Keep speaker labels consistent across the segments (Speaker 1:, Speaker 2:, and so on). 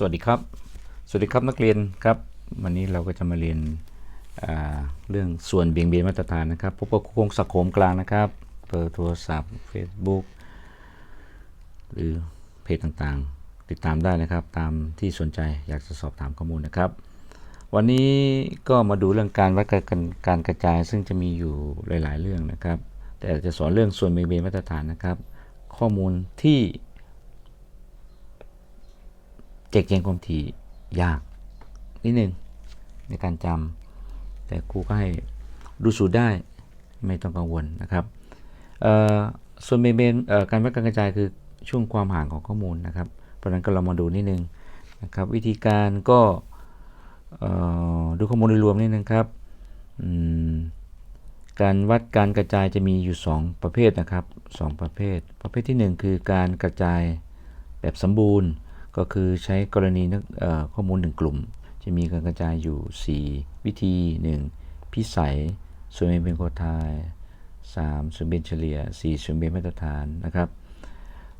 Speaker 1: สวัสดีครับ สวัสดีครับนักเรียนครับ วันนี้เราก็จะมาเรียนเรื่องส่วนเบี่ยงเบนมาตรฐานนะครับพบกับโครงศักโขมกลางนะครับเบอร์โทรศัพท์ Facebook หรือเพจต่างๆ ติดตามได้นะครับ ตามที่สนใจอยากจะสอบถามข้อมูลนะครับ วันนี้ก็มาดูเรื่องการวัดการการกระจาย ซึ่งจะมีอยู่หลาย ๆ เรื่องนะครับ แต่จะสอนเรื่องส่วนเบี่ยงเบนมาตรฐานนะครับ ข้อมูลที่ แจกแจงความถี่ยากนิดนึงในการจำแต่ครูก็ให้ดูสูตรได้ไม่ต้องกังวลนะครับส่วนเบนเบนการวัดการกระจายคือช่วงความห่างของข้อมูลนะครับ เพราะนั้นก็เรามาดูนิดนึงนะครับ วิธีการก็ดูข้อมูลโดยรวมนิดนึงครับการวัดการกระจายจะมีอยู่ 2 ประเภทนะครับสองประเภท ประเภทที่ 1 คือการกระจายแบบสมบูรณ์ ก็คือใช้กรณีนักข้อมูล 1 กลุ่ม จะมีการกระจายอยู่ 4 วิธี 1 พิสัยส่วนเบนเป็นโคทาย3ส่วนเบนเฉลี่ย 4 ส่วนเบนมาตรฐานนะครับ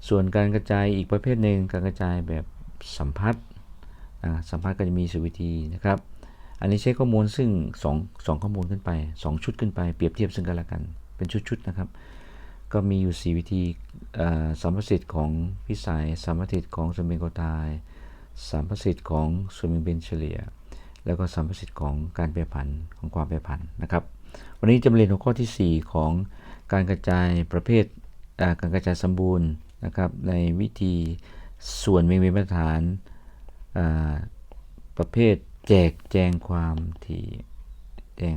Speaker 1: ส่วนการกระจายอีกประเภทหนึ่งการกระจายแบบสัมพัทธ์นะสัมพัทธ์ก็จะมีสุวิธีนะครับ อันนี้ใช้ข้อมูลซึ่ง2 2ข้อมูลขึ้นไป 2 ชุดขึ้นไป เปรียบเทียบซึ่งกันและกัน เป็นชุดๆนะครับ ก็มีอยู่ 4 วิธีสัมประสิทธิ์ของพิสัยสัมประสิทธิ์ของสมเบนโคทายสัมประสิทธิ์ของสมิงเบนเฉลี่ย แล้วก็สัมประสิทธิ์ของการแปรผันของความแปรผันนะครับ วันนี้จะมาเรียนหัวข้อที่ 4 ของการกระจายประเภทการกระจายสมบูรณ์นะครับในวิธีส่วนเมงเบนมาตรฐานประเภทแจกแจงความถี่แจง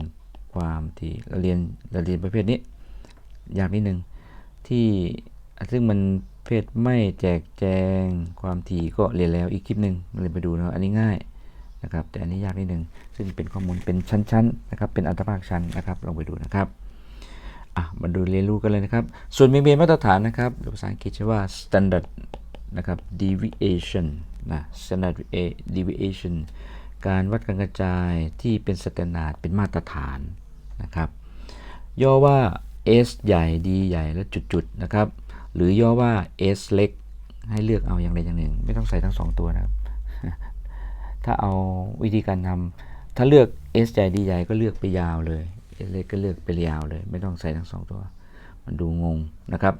Speaker 1: ความถี่เราเรียนเราเรียนประเภทนี้ยากนิดนึง ที่ซึ่งมันเพศไม่แจกแจงความถี่ก็เรียนแล้วอีกคลิปหนึ่งเราเรียไปดูนะอันนี้ง่ายนะครับ แต่อันนี้ยากนิดหนึ่งซึ่งเป็นข้อมูลเป็นชั้นๆนะครับ เป็นอัตภาคชั้นนะครับลองไปดูนะครับอะมาดูเรียนรู้กันเลยนะครับ ส่วนเมงเบนมาตรฐานนะครับภาษาอังกฤษชื่อว่า standard นะครับ deviation นะ standard deviation การวัดการกระจายที่เป็น standard เป็นมาตรฐานนะครับ ย่อว่า S ใหญ่ D ใหญ่และจุดๆนะครับ หรือย่อว่า S เล็ก ให้เลือกเอาอย่างใดอย่างหนึ่ง ไม่ต้องใส่ทั้งสองตัวนะครับ ถ้าเอาวิธีการทำถ้าเลือก S ใหญ่ D ใหญ่ก็เลือกไปยาวเลย S เล็กก็เลือกไปยาวเลย ไม่ต้องใส่ทั้งสองตัว มันดูงงนะครับ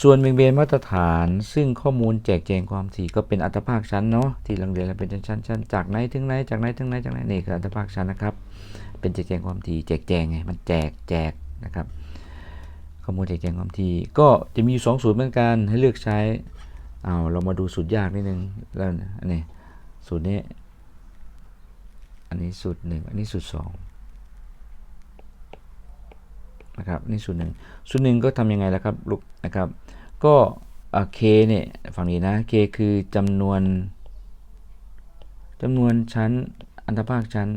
Speaker 1: ส่วนเบงเบนมาตรฐานซึ่งข้อมูลแจกแจงความถี่ก็เป็นอัตภาคชั้นเนาะที่เราเรียนแล้วเป็นชั้นชั้นจากไหนถึงไหนจากไหนถึงไหนจากไหนนี่คืออัตภาคชั้นนะครับ เป็นแจกแจงความถี่แจกแจงไงมันแจกแจกนะครับ ข้อมูลแจกแจงความถี่ก็จะมีอยู่สองสูตรเหมือนกันให้เลือกใช้เอาเรามาดูสูตรยากนิดนึงแล้วอันนี้สูตรนี้ อันนี้สูตรหนึ่งอันนี้สูตรสองนะครับนี่สูตรหนึ่งสูตรหนึ่งก็ทำยังไงล่ะครับลูกนะครับ ก็อ่า k เนี่ยฝั่งนี้นะ k คือจำนวนจำนวนชั้นอันตภาคชั้น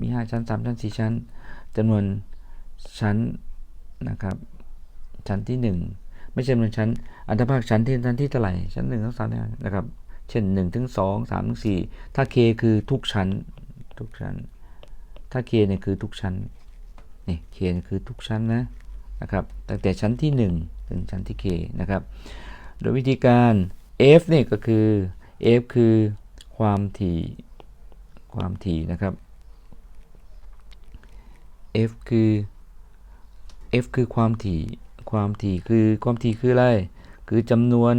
Speaker 1: มี 5 ชั้น 3 ชั้น 4 ชั้นจำนวนชั้นนะครับ ชั้นที่ 1 ไม่ใช่จำนวนชั้น อันตภาคชั้นที่ชั้นที่เท่าไหร่ชั้น1 2 3นะครับ เช่น1ถึง2 3ถึง4ถ้า k คือทุกชั้นทุกชั้น ถ้า k เนี่ยคือทุกชั้นนี่ k เนี่ยคือทุกชั้นนะนะครับตั้งแต่ชั้นที่ 1 ถึงชั้นที่ k นะครับ โดยวิธีการ f เนี่ยก็คือ f คือความถี่ความถี่นะครับ f คือ f คือความถี่ ความถี่คือความถี่คืออะไร คือจำนวน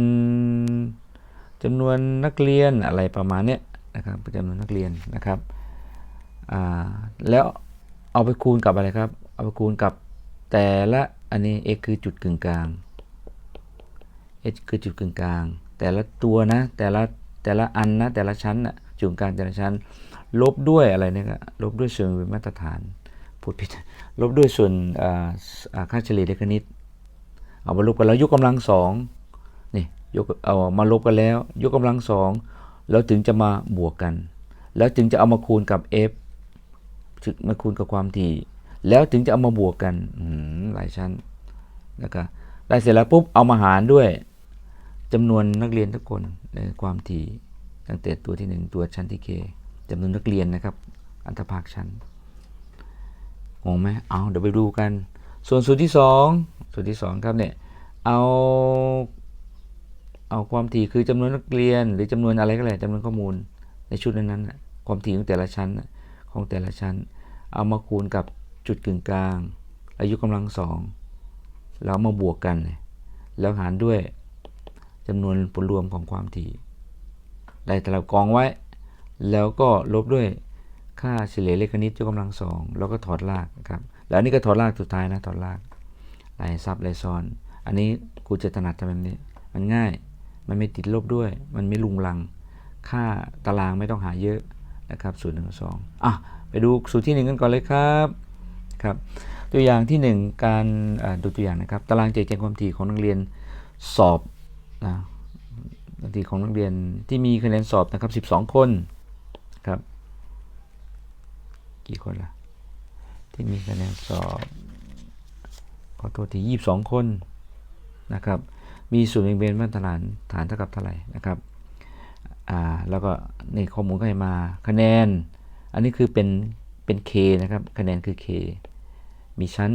Speaker 1: จำนวนนักเรียนอะไรประมาณเนี้ยนะครับจำนวนนักเรียนนะครับอ่าแล้วเอาไปคูณกับอะไรครับ เอาไปคูณกับแต่ละอันนี้ x คือจุดกึ่งกลาง h คือจุดกึ่งกลาง แต่ละตัวนะแต่ละแต่ละอันนะแต่ละชั้นนะจุดกึ่งกลางแต่ละชั้น ลบด้วยอะไรเนี่ยครับลบด้วยส่วนเป็นมาตรฐานพูดผิดลบด้วยส่วนอ่าอ่าค่าเฉลี่ยเลขคณิต เอามาลบกันแล้วยกกำลังสองนี่ยกเอามาลบกันแล้ว ยกกำลังสองแล้วถึงจะมาบวกกัน แล้วจึงจะเอามาคูณกับ f ถึงมาคูณกับความถี่ แล้วถึงจะเอามาบวกกันอหลายชั้นนะครับได้เสร็จแล้วปุ๊บเอามาหารด้วยจำนวนนักเรียนทุกคนในความถี่ตั้งแต่ตัวที่ 1 ตัวชั้นที่ k จำนวนนักเรียนนะครับ อันตภาคชั้นงงไหมเอาเดี๋ยวไปดูกัน ส่วนสูตรที่ 2 สูตรที่ 2 ครับเนี่ยเอาเอาความถี่คือจำนวนนักเรียน หรือจำนวนอะไรก็แล้วจำนวนข้อมูลในชุดนั้นๆน่ะความถี่ของแต่ละชั้นของแต่ละชั้น เอามาคูณกับจุดกึ่งกลาง อายุกำลังสองแล้วมาบวกกัน แล้วหารด้วยจำนวนผลรวมของความถี่ได้แต่ละกองไว้ แล้วก็ลบด้วยค่าเฉลี่ยเลขคณิตยกกำลังสองแล้วก็ถอดรากครับแล้วนนี้ก็ถอดรากสุดท้ายนะถอดราก ลายซับลายซ้อน อันนี้ครูจะถนัดทำแบบนี้ มันง่าย มันไม่ติดลบด้วย มันไม่ลุงลัง ค่าตารางไม่ต้องหาเยอะนะครับสูตรหนึ่งสองอะไปดูสูตรที่หนึ่งกันก่อนเลยครับครับตัวอย่างที่หนึ่งการดูตัวอย่างนะครับ ตารางแจกแจงความถี่ของนักเรียนสอบนะความถี่ของนักเรียนที่มีคะแนนสอบนะครับ 12 คนครับกี่คนล่ะที่มีคะแนนสอบ อโทษที22คนนะครับ มีส่วนแบ่งเบนมาตรฐานฐานเท่ากับเท่าไหร่นะครับอ่าแล้วก็ในข้อมูลก็ให้มาคะแนน อันนี้คือเป็นเป็น K นะครับ คะแนนคือ K มีชั้น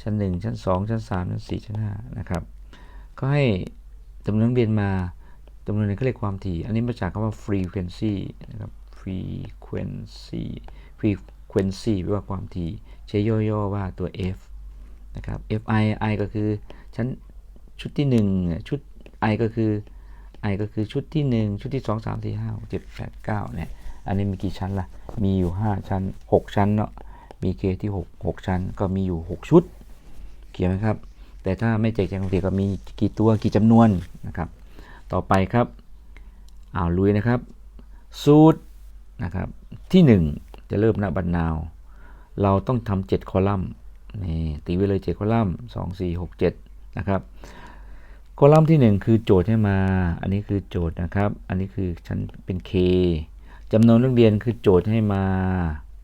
Speaker 1: ชั้น 1 ชั้น 2 ชั้น 3 ชั้น 4 ชั้น 5 นะครับ ก็ให้จำนวนเรียนมาจำนวนนึงก็เรียกความถี่ อันนี้มาจากคำว่า frequency นะครับ frequency frequency แปลว่าความถี่ใช้ย่อๆว่าตัว f นะครับ fi i ก็คือชั้นชุดที่1เนี่ยชุด i ก็คือ i ก็คือชุดที่ 1 ชุดที่ 2 3 4 5 6 7 8 9เนี่ยอันนี้มีกี่ชั้นล่ะ มีอยู่ 5 ชั้น 6 ชั้นเนาะมี k ที่ 6 6 ชั้น ก็มีอยู่ 6 ชุด เขียนไหมครับ แต่ถ้าไม่แจกแจงความถี่ก็มีกี่ตัวกี่จำนวนนะครับ ต่อไปครับอ้าวลุยนะครับ สูตรนะครับที่ 1 จะเริ่มณบัดนาว เราต้องทำ7คอลัมน์ นี่ตีไว้เลย7คอลัมน์2 4 6 7 นะครับ คอลัมน์ที่ 1 คือโจทย์ให้มา อันนี้คือโจทย์นะครับ อันนี้คือชั้นเป็น K จำนวนนักเรียนคือโจทย์ให้มา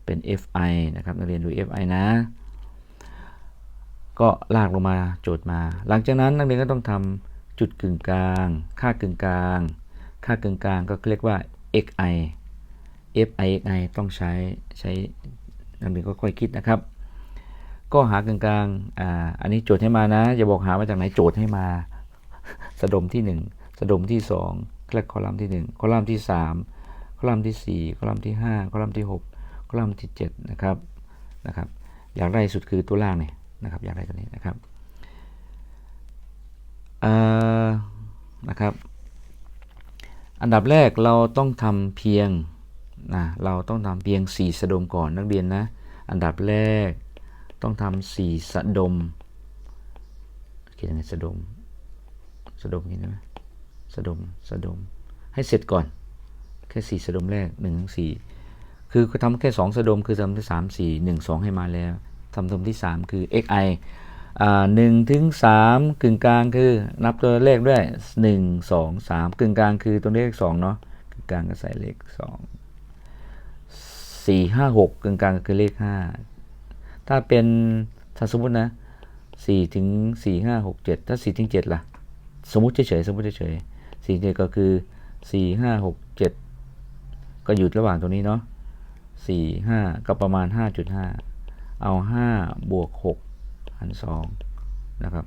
Speaker 1: เป็น FI นะครับนักเรียนดู FI นะ ก็ลากลงมาโจทย์มา หลังจากนั้นนักเรียนก็ต้องทำจุดกึ่งกลาง ค่ากึ่งกลาง ค่ากึ่งกลางก็เรียกว่า xi fi xi ต้องใช้ใช้นักเรียนก็ค่อยคิดนะครับ ก็หากึ่งกลางอ่าอันนี้โจทย์ให้มานะ อย่าบอกหามาจากไหนโจทย์ให้มา สะดมที่ 1 สะดมที่2เรียกคอลัมน์ที่ 1 คอลัมน์ที่ 3 คอลัมน์ที่ 4 คอลัมน์ที่ 5 คอลัมน์ที่ 6 คอลัมน์ที่ 7 นะครับนะครับ อยากได้สุดคือตัวล่างเนี่ยนะครับ อยากได้ตัวนี้นะครับเอ่อนะครับ อันดับแรกเราต้องทำเพียงนะเราต้องทำเพียง 4 สะดมก่อนนักเรียนนะ อันดับแรก ต้องทำสี่สะดมเขียนยังไงสะดมสะดมนี่นะสะดมสะดม ให้เสร็จก่อน แค่สี่สะดมแรก1นถึงสี่คือทำแค่2สะดมคือทำที่สามสี่หนึ่งสองให้มาแล้วทำสะดมที่3คือ xi หนึ่งถึงสามกึ่งกลางคือนับตัวเลขด้วยหนึ่งสองสามกึ่งกลางคือตัวเลขสองเนาะกึ่งกลางก็ใส่เลขสองสี่ห้าหกกึ่งกลางก็คือเลขห้า ถ้าเป็นถ้าสมมตินะสี่ถึงสี่ห้าหกเจ็ดถ้าสี่ถึงเจ็ดล่ะ สมมติเฉยๆสมมติเฉยๆสี่เจ็ดก็คือสี่ห้าหกเจ็ดก็อยู่ระหว่างตรงนี้เนาะสี่ห้าก็ประมาณห้าจุดห้าเอาห้าบวกหกหารสองนะครับ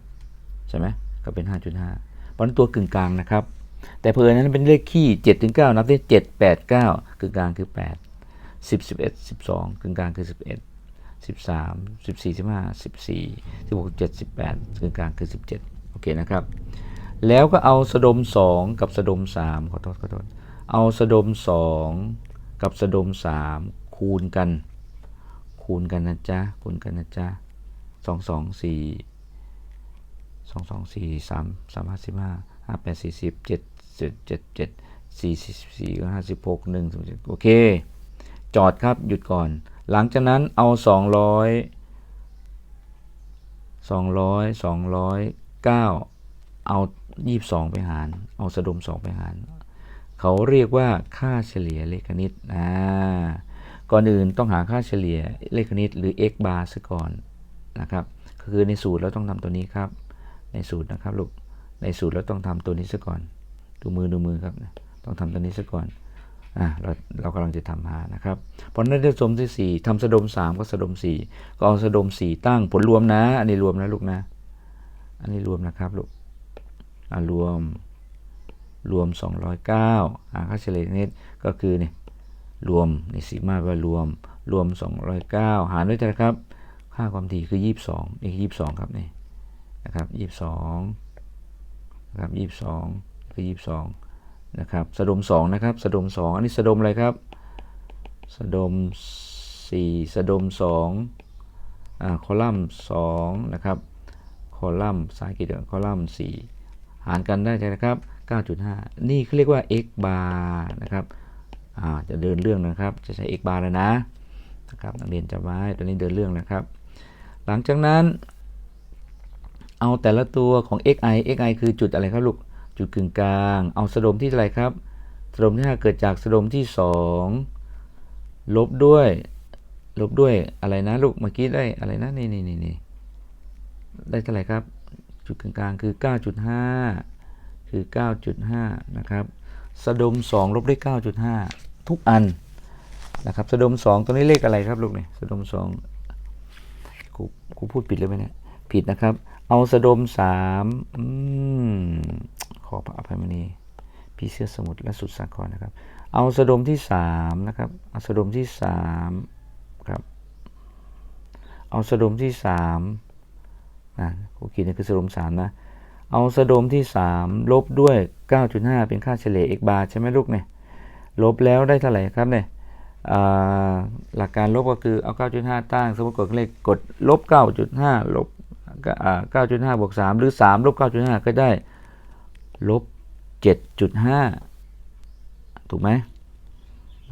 Speaker 1: ใช่ไหมก็เป็น5.5เพราะนั้นตัวกึ่งกลางนะครับ แต่เพอนั้นเป็นเลขคี่7ถึง9นับได้7 8 9กึ่งกลางคือ8 10 11 12กึ่งกลางคือ11 13 14 15 14 16 17 18กึ่งกลางคือ 17 โอเคนะครับ แล้วก็เอาสะดม 2 กับสะดม 3 ขอโทษขอโทษ เอาสะดม 2 กับสะดม 3 คูณกัน คูณกันนะจ๊ะ คูณกันนะจ๊ะสองสองสี่สองสองสี่สามสามห้าสิบห้าห้าแปดสี่สิบเจ็ดจ็ดเจ็ดเจ็ดสี่สิบสี่ห้าสิบหกหนึ่งโอเค จอดครับหยุดก่อน หลังจากนั้นเอาสองร้อยสองร้อยสองร้อยเก้าเอายี่สิบสองไปหาร เอาสะดมสองไปหาร เขาเรียกว่าค่าเฉลี่ยเลขคณิตอ่าก่อนอื่นต้องหาค่าเฉลี่ยเลขคณิตหรือ x bar ซะก่อนนะครับคือในสูตรเราต้องทำตัวนี้ครับ ในสูตรนะครับลูกในสูตรเราต้องทำตัวนี้ซะก่อน ดูมือดูมือครับ ต้องทำตัวนี้ซะก่อน อะเราเรากำลังจะทำหานะครับเพราะนั้นได้สมที่4ทำสะดม3ก็สะดม4ก็เอาสะดม4ตั้งผลรวมนะ อันนี้รวมนะลูกนะ อันนี้รวมนะครับลูกอะรวมรวม 209หาค่าเฉลี่ยนิดก็คือเนี่ยรวมในซิมาว่ารวมรวม 209 หารด้วยเท่าไหร่ครับ ค่าความถี่คือ 22นี่คือ22 ครับนี่นะครับ 22นะครับ22 คือ 22 นะครับสะดม2นะครับสะดม 2 อันนี้สะดมอะไรครับสะดม 4 สะดม2อ่าคอลัมน์2นะครับคอลัมน์สายกิจคอลัมน์4หารกันได้ใช่ไหมครับ 9.5 นี่เขาเรียกว่า x bar นะครับอ่าจะเดินเรื่องนะครับจะใช้ x bar แล้วนะนะครับนักเรียนจำไว้ตัวนี้เดินเรื่องนะครับ หลังจากนั้น เอาแต่ละตัวของ xi xi คือจุดอะไรครับลูก จุดกึ่งกลาง เอาสะดมที่เท่าไรครับสะดมที่ 5 เกิดจากสะดมที่ 2 ลบด้วย ลบด้วยอะไรนะลูกเมื่อกี้ได้อะไรนะนี่นี่นี่นได้เท่าไหร่ครับ จุดกึ่งกลางคือ 9.5 คือ 9.5 นะครับสะดม 2 ลบด้วย 9.5 ทุกอันนะครับสะดม 2 ตัวนี้เลขอะไรครับลูกเนี่ยสะดม2ครูครูพูดผิดเลยไหมเนี่ยผิดนะครับ เอาสะดมสามอืม อพระอภัยมณีพี่เสื้อสมุทรและสุดสาครนะครับ เอาสะดมที่สามนะครับเอาสะดมที่สามครับเอาสะดมที่สามนะครูขีดนี่คือสะดมสามนะเอาสะดมที่สามลบด้วย 9.5 เป็นค่าเฉลี่ย x bar ใช่ไหมลูกเนี่ยลบแล้วได้เท่าไหร่ครับเนี่ยหลักการลบก็คือเอา 9.5 ตั้งสมมติกดเลขกดลบ 9.5 ลบก็อ่า9.5 บวก 3 หรือ 3 ลบ 9.5 ก็ได้ ลบ 7.5 ถูกไหม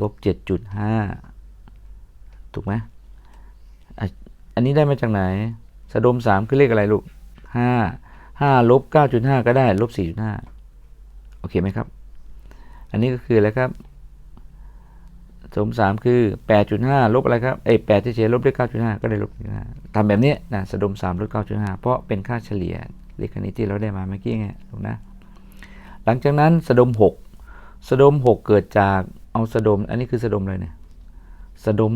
Speaker 1: ลบ 7.5 ถูกไหมอันนี้ได้มาจากไหน สะดม 3 คือเลขอะไรลูก 5 5ลบ9.5 ก็ได้ลบ 4.5 โอเคไหมครับ อันนี้ก็คืออะไรครับสมสามคือ 8.5 ลบอะไรครับเอ้ย8เฉยลบด้วย9.5 ก็ได้ลบ9ทำแบบนี้นะสะดม3ลบ9.5 เพราะเป็นค่าเฉลี่ยเลขคณิตที่เราได้มาเมื่อกี้ไงถูกนะ ลังจากนั้นสะดม6สะดม6เกิดจากเอาสะดม อันนี้คือสะดมเลยเนี่ยสะดม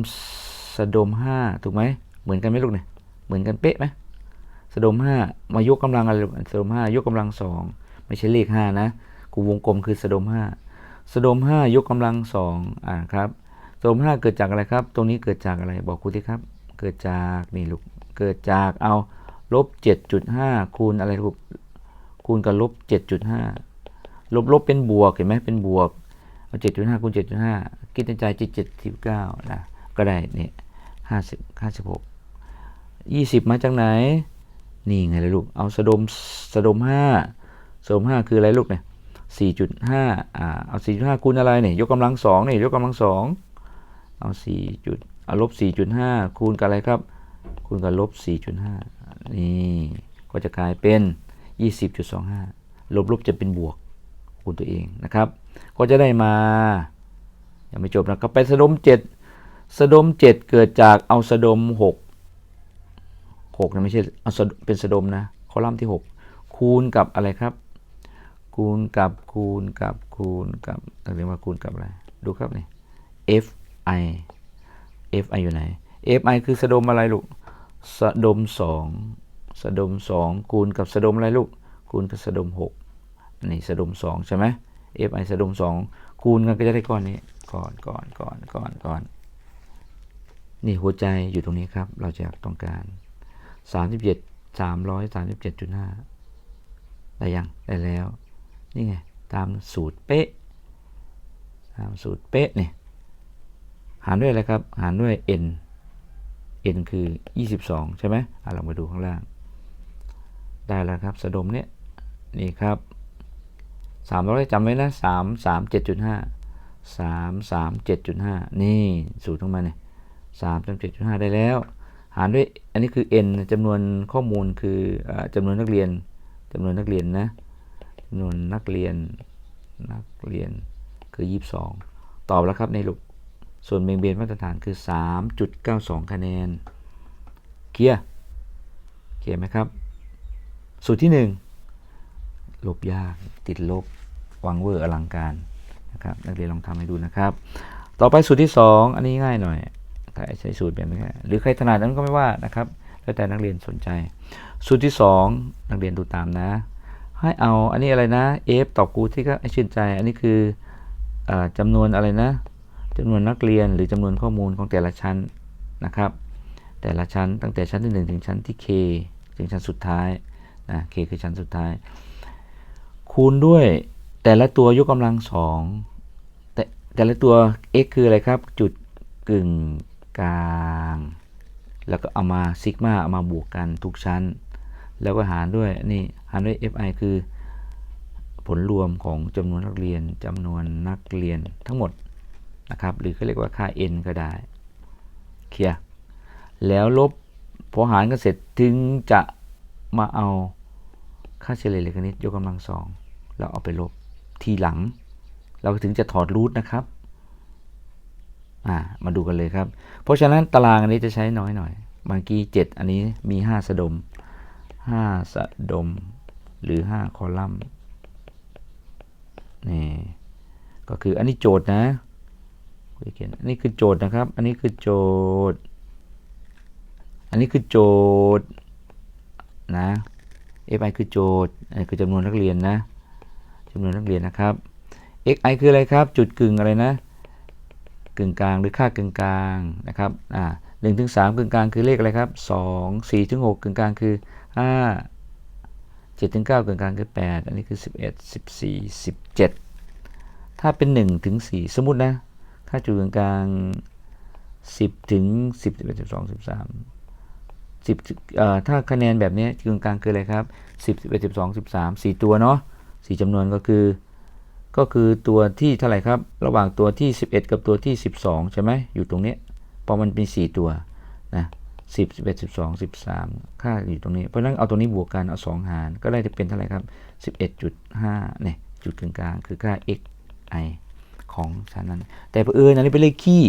Speaker 1: สะดม5ถูกไหมเหมือนกันไหมลูกเนี่ยเหมือนกันเป๊ะไหมสะดม5มายกกำลังอะไรสะดม5ยกกำลัง2ไม่ใช่เลข5นะกูวงกลมคือสะดม5สะดม5ยกกำลัง2อ่าครับสะดม5เกิดจากอะไรครับ ตรงนี้เกิดจากอะไรบอกครูที่ครับ เกิดจากนี่ลูกเกิดจากเอาลบ7.5คูณอะไรลูกคูณกับลบ7.5ลบ ลบลบเป็นบวกเห็นไหมเป็นบวกเอาเจ็ดจุดห้าคูณเจ็ดจุดห้าคิดในใจเจ็ดเจ็ดสิบเก้านะก็ได้เนี่ยห้าสิบห้าสิบหกยี่สิบมาจากไหน นี่ไงลยลูก เอาสะดมสะดมห้าสะดมห้าคืออะไรลูกเนี่ยสี่จุดห้าอ่าเอาสี่จุดห้าคูณอะไรเนี่ยยกกำลังสองเนี่ยยกกำลังสองเอาสี่จุดเอาลบสี่จุดห้าคูณกับอะไรครับ คูณกับลบสี่จุดห้านี่ก็จะกลายเป็นยี่สิบจุดสองห้าลบลบจะเป็นบวก คูณตัวเองนะครับ ก็จะได้มา ยังไม่จบนะครับ ไปสะดม7สะดม7เกิดจากเอาสะดม6 6นะไม่ใช่เอาสะเป็นสะดมนะ คอลัมน์ที่6คูณกับอะไรครับ คูณกับคูณกับคูณกับเรียกว่าคูณกับอะไร ดูครับนี่ fi fi อยู่ไหน fi คือสะดมอะไรลูกสะดม2สะดม2คูณกับสะดมอะไรลูก คูณกับสะดม6อั นนี้สะดม2ใช่ไหม fi สะดม2คูณกันก็จะได้ก้อนนี้ก้อนก้อนก้อนก้อนก้อนนี่หัวใจอยู่ตรงนี้ครับ เราจะต้องการ 37 337.5 ได้ยัง ได้แล้ว นี่ไง ตามสูตรเป๊ะ ตามสูตรเป๊ะเนี่ยหารด้วยอะไรครับ หารด้วย n n คือ 22 ใช่ไหมอะเรามาดูข้างล่าง ได้แล้วครับ สะดมเนี่ย นี่ครับ 3เราได้จำไว้นะ3 3 7.5 3 3 7.5นี่สูตรของมันเนี่ย3 3 7.5ได้แล้ว หารด้วยอันนี้คือ n จำนวนข้อมูลคืออานวนนักเรียนจำนวนนักเรียนนะจำนวนนักเรียนนักเรียนคือ22ตอบแล้วครับในลูกส่วนเบี่ยงเบนมาตรฐานคือ 3.92 คะแนน เคลียร์ เคลียร์ไหมครับ สูตรที่ 1 ลบยากติดลบวังเวอร์อลังการนะครับนักเรียนลองทำให้ดูนะครับ ต่อไปสูตรที่ 2 อันนี้ง่ายหน่อยใครใช้สูตรแบบนี้หรือใครถนัดนั้นก็ไม่ว่านะครับแล้วแต่นักเรียนสนใจ สูตรที่ 2 นักเรียนดูตามนะ ให้เอาอันนี้อะไรนะ f ต่อบครูที่ก็ให้ชื่นใจ อันนี้คืออาจำนวนอะไรนะจำนวนนักเรียนหรือจำนวนข้อมูลของแต่ละชั้นนะครับ แต่ละชั้นตั้งแต่ชั้นที่ 1 ถึงชั้นที่ k ถึงชั้นสุดท้ายนะ k คือชั้นสุดท้าย คูณด้วย แต่ละตัวยกกำลังสองแต่แต่ละตัว x คืออะไรครับ จุดกึ่งกลาง แล้วก็เอามาซิกมาเอามาบวกกันทุกชั้น แล้วก็หารด้วยนี่หารด้วย fi คือผลรวมของจำนวนนักเรียนจำนวนนักเรียนทั้งหมดนะครับ หรือเขาเรียกว่าค่า n ก็ได้เคลียร์แล้วลบพอหารกันเสร็จถึงจะมาเอาค่าเฉลี่ยเลขคณิตยกกำลังสอง แล้วเอาไปลบทีหลัง เราถึงจะถอดรูทนะครับมาดูกันเลยครับ เพราะฉะนั้นตารางอันนี้จะใช้น้อยหน่อยเมื่อกี้ 7 อันนี้มี 5 สะดม 5 สะดม หรือ 5 คอลัมน์นี่ก็คืออันนี้โจทย์นะเขียนอันนี้คือโจทย์นะครับ อันนี้คือโจทย์ อันนี้คือโจทย์นะ fi คือโจทย์คือจำนวนนักเรียนนะ จำนวนนักเรียนนะครับ xi คืออะไรครับ จุดกึ่งอะไรนะ กึ่งกลางหรือค่ากึ่งกลางนะครับอ่าหนึ่งถึงสามกึ่งกลางคือเลขอะไรครับสองสี่ถึงหกกึ่งกลางคือห้าเจ็ดถึงเก้ากึ่งกลางคือแปดอันนี้คือสิบเอ็ดสิบสี่สิบเจ็ดถ้าเป็นหนึ่งถึงสี่สมมตินะ ค่าจุดกึ่งกลางสิบถึงสิบสิบเอ็ดสิบสองสิบสามสิบเอ่อถ้าคะแนนแบบนี้กึ่งกลางคืออะไรครับสิบสิบเอ็ดสิบสองสิบสามสี่ตัวเนาะ สี่จำนวนก็คือ ก็คือตัวที่เท่าไหร่ครับ ระหว่างตัวที่ 11 กับตัวที่ 12 ใช่ไหมอยู่ตรงนี้พราะมันเป็น 4 ตัวนะ10 11 12 13 ค่าอยู่ตรงนี้ เพราะฉะนั้นเอาตรงนี้บวกกันเอา 2 หาร ก็ได้จะเป็นเท่าไหร่ครับ 11.5เนี่ยจุดกลางคือค่า x i ของชั้นนั้น แต่เผอิญอันนี้เป็นเลขคี่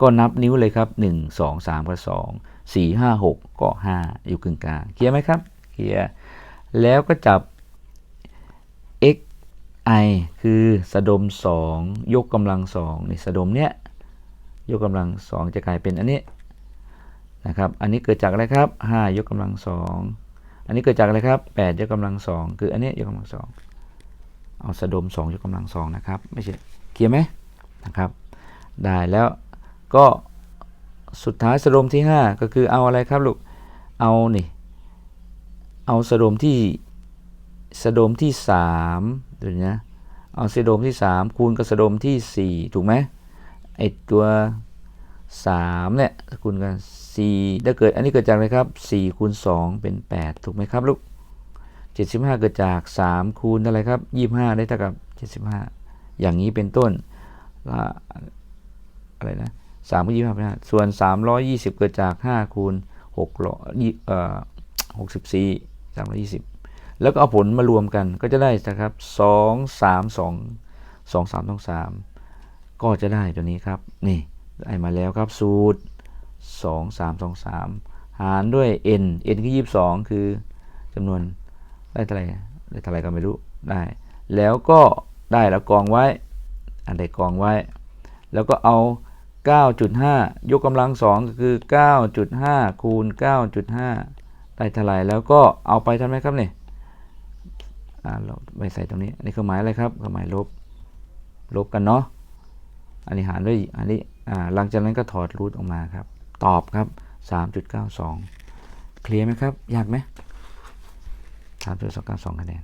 Speaker 1: ก็นับนิ้วเลยครับ 1 2 3ก็2 4 5 6 ก็ 5 อยู่กึ่งกลางเคลียร์ไหมครับเคลียร์แล้วก็จับ i คือสะดม2ยกกำลัง2นี่สะดมเนี้ยยกกำลัง2จะกลายเป็นอันนี้นะครับ อันนี้เกิดจากอะไรครับ 5 ยกกำลัง2อันนี้เกิดจากอะไรครับ 8 ยกกำลัง2คืออันนี้ยกกำลัง2เอาสะดม2ยกกำลัง2นะครับไม่ใช่เคลียร์ไหมนะครับ ได้แล้วก็สุดท้ายสะดมที่ 5 ก็คือเอาอะไรครับลูกเอานี่เอาสะดมที่ สะดมที่3ดูนะเอาสะดมที่3คูณกับสะดมที่4ถูกไหมไอตัว3เนี่ยคูณกัน4ถ้าเกิดอันนี้เกิดจากอะไรครับ4คูณ2เป็น8ถูกไหมครับลูก75เกิดจาก3คูณอะไรครับ25ได้เท่ากับ75อย่างนี้เป็นต้นอะไรนะ3คูณ25เป็น5ส่วน320เกิดจาก5คูณ6เอ่อ64 320 แล้วก็เอาผลมารวมกันก็จะได้นะครับ2 3 2 2 3 2 3ก็จะได้ตัวนี้ครับ นี่ได้มาแล้วครับสูตร2 3 2 3หารด้วย n n คือ22คือจำนวนได้เท่าไหร่ได้เท่าไหร่ก็ไม่รู้ได้ แล้วก็ได้แล้วกองไว้ อันใดกองไว้ แล้วก็เอา 9.5 ยกกำลัง2ก็คือ 9.5 คูณ 9.5 ได้เท่าไหร่แล้วก็เอาไปทำไหมครับเนี่ย เราไปใส่ตรงนี้อันนี้เครื่องหมายอะไรครับเครื่องหมายลบลบกันเนาะอันนี้หารด้วยอันนี้อ่าหลังจากนั้นก็ถอดรูทออกมาครับ ตอบครับ 3.92 เคลียร์ไหมครับ ยากไหม3.292คะแนน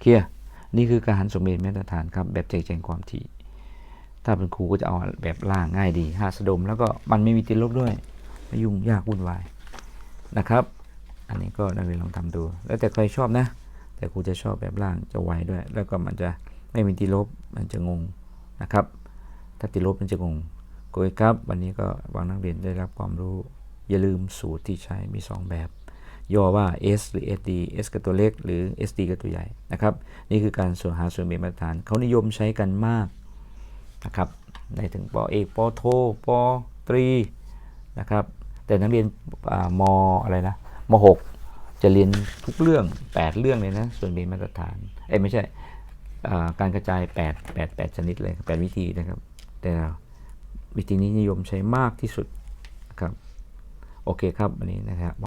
Speaker 1: เคลียร์ นี่คือการหันสมดุลมาตรฐานครับ แบบแจกแจงความถี่ ถ้าเป็นครูก็จะเอาแบบล่างง่ายดีหาสะดม แล้วก็มันไม่มีติดลบด้วย ไม่ยุ่งยากวุ่นวายนะครับ อันนี้ก็นักเรียนลองทำดู แล้วแต่ใครชอบนะ แต่ครูจะชอบแบบล่างจะไวด้วย แล้วก็มันจะไม่มีติลบมันจะงงนะครับ ถ้าติลบมันจะงงโกยครับ วันนี้ก็หวังนักเรียนได้รับความรู้ อย่าลืมสูตรที่ใช้มี 2 แบบ ย่อว่า S หรือ SD S กับตัวเล็ก หรือ SD กับตัวใหญ่นะครับ นี่คือการส่วนหาส่วนเบียดมาตรฐาน เขานิยมใช้กันมากนะครับได้ถึงปอเอกปอโทปอตรีนะครับ แต่นักเรียนอมอะไรนะมหก จะเรียนทุกเรื่อง 8 เรื่องเลยนะ ส่วนมีมาตรฐาน เอ้ไม่ใช่การกระจาย 8 8 8 ชนิดเลย 8 วิธีนะครับ แต่วิธีนี้นิยมใช้มากที่สุดนะครับ โอเคครับวันนี้นะครับ